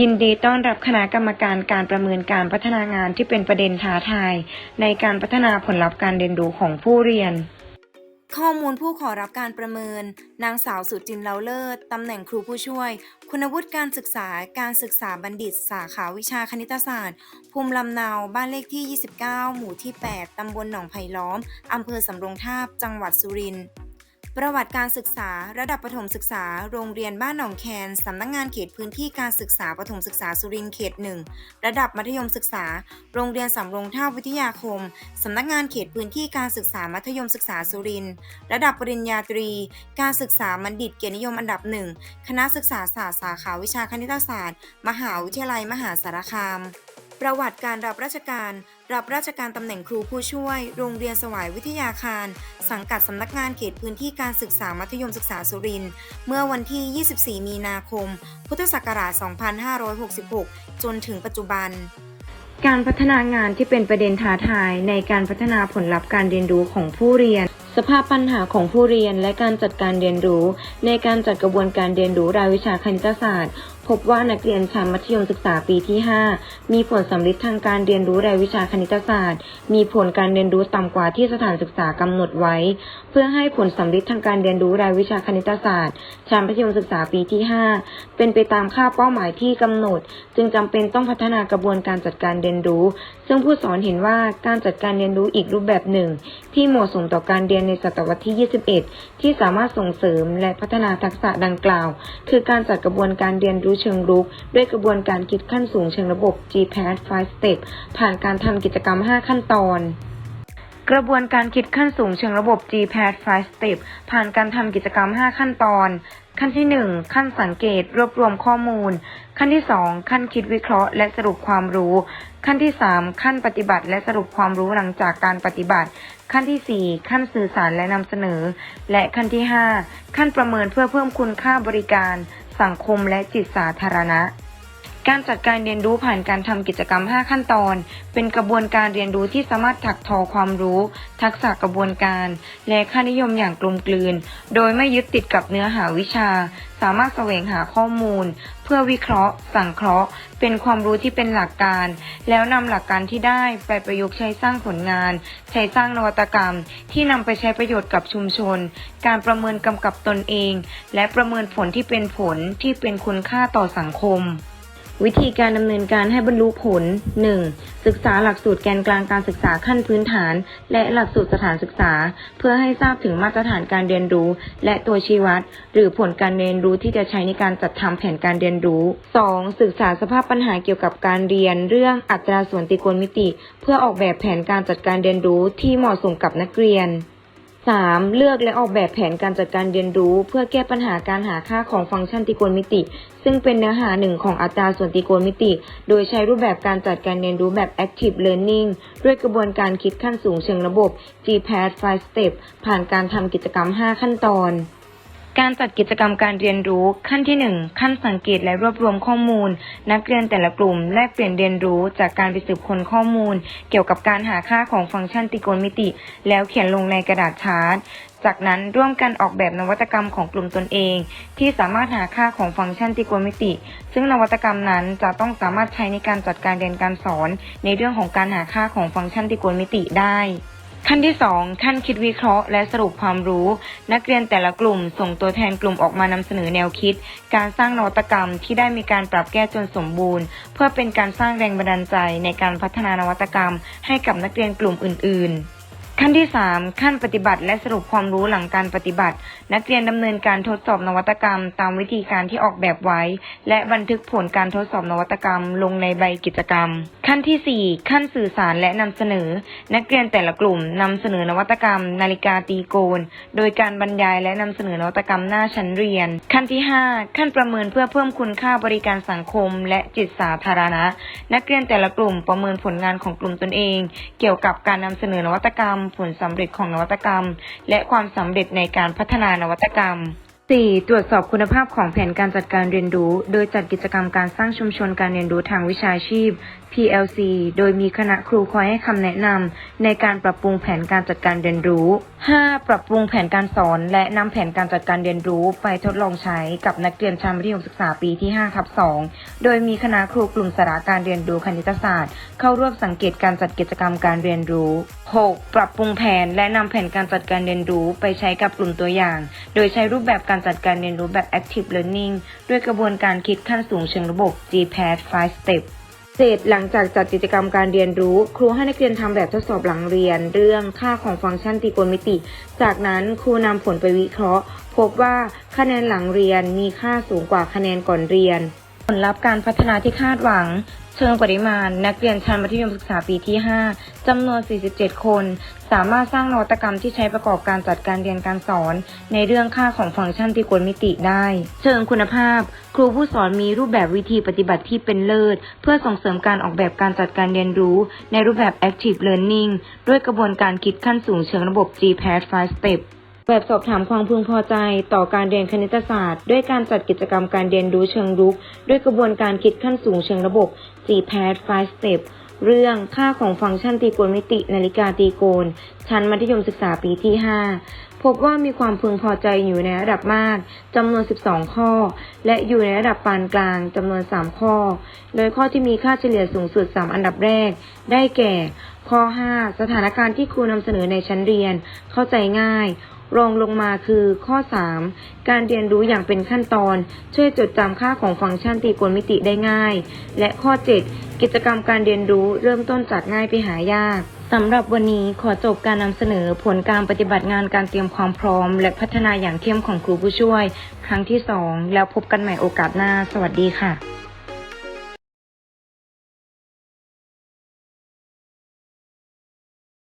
ยินดีต้อนรับคณะกรรมการการประเมินการพัฒนางานที่เป็นประเด็นท้าทาย ในการพัฒนาผลลัพธ์การเรียนรู้ของผู้เรียน ข้อมูลผู้ขอรับการประเมิน นางสาวสุจินเลาเลิศตำแหน่งครูผู้ช่วย คุณวุฒิการศึกษาการศึกษาบัณฑิต สาขาวิชาคณิตศาสตร์ ภูมิลำเนาบ้านเลขที่ 29 หมู่ที่ 8 ตำบลหนองไผ่ล้อมอำเภอสำโรงทาบ จังหวัดสุรินทร์ ประวัติการศึกษาระดับประถมศึกษา โรงเรียนบ้านหนองแคนสำนักงานเขตพื้นที่การศึกษาประถมศึกษาสุรินทร์เขตหนึ่งระดับมัธยมศึกษา โรงเรียนสำโรงท่าวิทยาคมสำนักงานเขตพื้นที่การศึกษามัธยมศึกษาสุรินทร์ระดับปริญญาตรี การศึกษาบัณฑิตเกียรตินิยมอันดับหนึ่งคณะศึกษาศาสตร์สาขาวิชาคณิตศาสตร์ มหาวิทยาลัยมหาสารคาม ประวัติการรับราชการ รับราชการตำแหน่งครูผู้ช่วย โรงเรียนสวายวิทยาคาร สังกัดสำนักงานเขตพื้นที่การศึกษามัธยมศึกษาสุรินทร์เมื่อวันที่ 24 มีนาคม พุทธศักราช 2566 จนถึงปัจจุบัน การพัฒนางานที่เป็นประเด็นท้าทายในการพัฒนาผลลัพธ์การเรียนรู้ของผู้เรียนสภาพปัญหาของผู้เรียนและการจัดการเรียนรู้ ในการจัดกระบวนการเรียนรู้รายวิชาคณิตศาสตร์ พบว่านักเรียนชั้นมัธยมศึกษาปีที่ 5 มีผลสำลิดทางการเรียนรู้รายวิชาคณิตศาสตร์ มีผลการเรียนรู้ต่ำกว่าที่สถานศึกษากำหนดไว้ เพื่อให้ผลสำลิดทางการเรียนรู้รายวิชาคณิตศาสตร์ชั้นมัธยมศึกษาปีที่ 5 เป็นไปตามค่าเป้าหมายที่กำหนด จึงจำเป็นต้องพัฒนากระบวนการจัดการเรียนรู้ ซึ่งผู้สอนเห็นว่าการจัดการเรียนรู้อีกรูปแบบหนึ่ง ที่เหมาะสมต่อการเรียนในศตวรรษที่ 21 ที่สามารถส่งเสริมและพัฒนาทักษะดังกล่าว คือการจัดกระบวนการเรียนรู้เชิงรุก ด้วยกระบวนการคิดขั้นสูงเชิงระบบ GPAD 5 Step ผ่านการทำกิจกรรม 5 ขั้นตอนกระบวนการคิดขั้นสูงเชิงระบบ GPAD 5 Step ผ่านการทำกิจกรรม 5 ขั้นตอน ขั้นที่ 1 ขั้นสังเกตรวบรวมข้อมูล ขั้นที่ 2 ขั้นคิดวิเคราะห์และสรุปความรู้ ขั้นที่ 3 ขั้นปฏิบัติและสรุปความรู้หลังจากการปฏิบัติ ขั้นที่ 4 ขั้นสื่อสารและนำเสนอ และขั้นที่ 5 ขั้นประเมินเพื่อเพิ่มคุณค่าบริการ สังคมและจิตสาธารณะ การจัดการเรียนรู้ผ่านการทำกิจกรรม 5 ขั้นตอน เป็นกระบวนการเรียนรู้ที่สามารถถักทอความรู้ ทักษะกระบวนการ และค่านิยมอย่างกลมกลืน โดยไม่ยึดติดกับเนื้อหาวิชา สามารถแสวงหาข้อมูล เพื่อวิเคราะห์ สังเคราะห์ เป็นความรู้ที่เป็นหลักการ แล้วนำหลักการที่ได้ไปประยุกต์ใช้สร้างผลงาน ใช้สร้างนวัตกรรม ที่นำไปใช้ประโยชน์กับชุมชน การประเมินกำกับตนเอง และประเมินผลที่เป็นผลที่เป็นคุณค่าต่อสังคม วิธีการดำเนินการให้บรรลุผล 1. ศึกษาหลักสูตรแกนกลางการศึกษาขั้นพื้นฐาน และหลักสูตรสถานศึกษา เพื่อให้ทราบถึงมาตรฐานการเรียนรู้ และตัวชี้วัด หรือผลการเรียนรู้ที่จะใช้ในการจัดทำแผนการเรียนรู้ 2. ศึกษาสภาพปัญหาเกี่ยวกับการเรียนเรื่องอัตราส่วนตรีโกณมิติ เพื่อออกแบบแผนการจัดการเรียนรู้ที่เหมาะสมกับนักเรียน 3. เลือกและออกแบบแผนการจัดการเรียนรู้ เพื่อแก้ปัญหาการหาค่าของฟังก์ชันตรีโกณมิติ ซึ่งเป็นเนื้อหาหนึ่งของอัตราส่วนตรีโกณมิติ โดยใช้รูปแบบการจัดการเรียนรู้แบบ active learning ด้วยกระบวนการคิดขั้นสูงเชิงระบบ GPAD 5 Step ผ่านการทำกิจกรรม 5 ขั้นตอน การจัดกิจกรรมการเรียนรู้ขั้นที่ 1 ขั้นสังเกตและรวบรวมข้อมูล นักเรียนแต่ละกลุ่มแลกเปลี่ยนเรียนรู้จากการไปสืบค้นข้อมูล เกี่ยวกับการหาค่าของฟังก์ชันตรีโกณมิติ แล้วเขียนลงในกระดาษชาร์ตจากนั้นร่วมกันออกแบบนวัตกรรมของกลุ่มตนเอง ที่สามารถหาค่าของฟังก์ชันตรีโกณมิติ ซึ่งนวัตกรรมนั้นจะต้องสามารถใช้ในการจัดการเรียนการสอน ในเรื่องของการหาค่าของฟังก์ชันตรีโกณมิติได้ ขั้นที่ 2 ขั้นคิดวิเคราะห์และสรุปความรู้ นักเรียนแต่ละกลุ่ม ส่งตัวแทนกลุ่มออกมานำเสนอแนวคิด การสร้างนวัตกรรมที่ได้มีการปรับแก้จนสมบูรณ์ เพื่อเป็นการสร้างแรงบันดาลใจในการพัฒนานวัตกรรม ให้กับนักเรียนกลุ่มอื่น ๆ ขั้นที่ 3 ขั้นปฏิบัติและสรุปความรู้หลังการปฏิบัติ นักเรียนดำเนินการทดสอบนวัตกรรม ตามวิธีการที่ออกแบบไว้ และบันทึกผลการทดสอบนวัตกรรม ลงในใบกิจกรรม ขั้นทีสี่4 ขั้นสื่อสารและนำเสนอ นักเรียนแต่ละกลุ่มนำเสนอนวัตกรรม นาฬิกาตีโกน โดยการบรรยายและนำเสนอนวัตกรรมหน้าชั้นเรียน ขั้นที่ 5 ขั้นประเมินเพื่อเพิ่มคุณค่าบริการสังคม และจิตสาธารณะ นักเรียนแต่ละกลุ่มประเมินผลงานของกลุ่มตนเอง เกี่ยวกับการนำเสนอนวัตกรรมผลสำเร็จของนวัตกรรม และความสำเร็จในการพัฒนานวัตกรรม 4. ตรวจสอบคุณภาพของแผนการจัดการเรียนรู้ โดยจัดกิจกรรมการสร้างชุมชนการเรียนรู้ทางวิชาชีพ PLC โดยมีคณะครูคอยให้คำแนะนำในการปรับปรุงแผนการจัดการเรียนรู้ 5. ปรับปรุงแผนการสอน และนำแผนการจัดการเรียนรู้ ไปทดลองใช้กับนักเรียนชั้นมัธยมศึกษาปีที่5ทับ2โดยมีคณะครูกลุ่มสาระการเรียนรู้คณิตศาสตร์ เข้าร่วมสังเกตการจัดกิจกรรมการเรียนรู้ 6. ปรับปรุงแผนและนำแผนการจัดการเรียนรู้ ไปใช้กับกลุ่มตัวอย่าง โดยใช้รูปแบบการจัดการเรียนรู้แบบ active learning ด้วยกระบวนการคิดขั้นสูงเชิงระบบ GPAT 5 step เสร็จหลังจากจัดกิจกรรมการเรียนรู้ ครูให้นักเรียนทำแบบทดสอบหลังเรียน เรื่องค่าของฟังก์ชันตรีโกณมิติ จากนั้นครูนำผลไปวิเคราะห์ พบว่าคะแนนหลังเรียนมีค่าสูงกว่าคะแนนก่อนเรียน ผลลัพธ์การพัฒนาที่คาดหวัง เชิงปริมาณ นักเรียนชั้นมัธยมศึกษาปีที่ 5 จำนวน 47 คน สามารถสร้างนวัตกรรมที่ใช้ประกอบการจัดการเรียนการสอน ในเรื่องค่าของฟังก์ชันตรีโกณมิติได้ เชิงคุณภาพ ครูผู้สอนมีรูปแบบวิธีปฏิบัติที่เป็นเลิศ เพื่อส่งเสริมการออกแบบการจัดการเรียนรู้ ในรูปแบบ active learning ด้วยกระบวนการคิดขั้นสูงเชิงระบบ GPAT 5 step แบบสอบถามความพึงพอใจต่อการเรียนคณิตศาสตร์ ด้วยการจัดกิจกรรมการเรียนรู้เชิงรุก ด้วยกระบวนการคิดขั้นสูงเชิงระบบ GPAT 5 step เรื่องค่าของฟังก์ชันตรีโกณมิตินาฬิกาตรีโกณชั้นมัธยมศึกษาปีที่ 5 พบว่ามีความพึงพอใจอยู่ในระดับมากจำนวน 12 ข้อ และอยู่ในระดับปานกลางจำนวน 3 ข้อ โดยข้อที่มีค่าเฉลี่ยสูงสุด 3 อันดับแรก ได้แก่ ข้อ 5 สถานการณ์ที่ครูนำเสนอในชั้นเรียน เข้าใจง่าย รองลงมาคือข้อ 3 การเรียนรู้อย่างเป็นขั้นตอน ช่วยจดจำค่าของฟังก์ชันตรีโกณมิติได้ง่าย และข้อ 7 กิจกรรมการเรียนรู้เริ่มต้นจากง่ายไปหายากสำหรับวันนี้ขอจบการนำเสนอผลการปฏิบัติงานการเตรียมความพร้อม และพัฒนาอย่างเข้มของครูผู้ช่วย ครั้งที่ 2 แล้วพบกันใหม่โอกาสหน้า สวัสดีค่ะ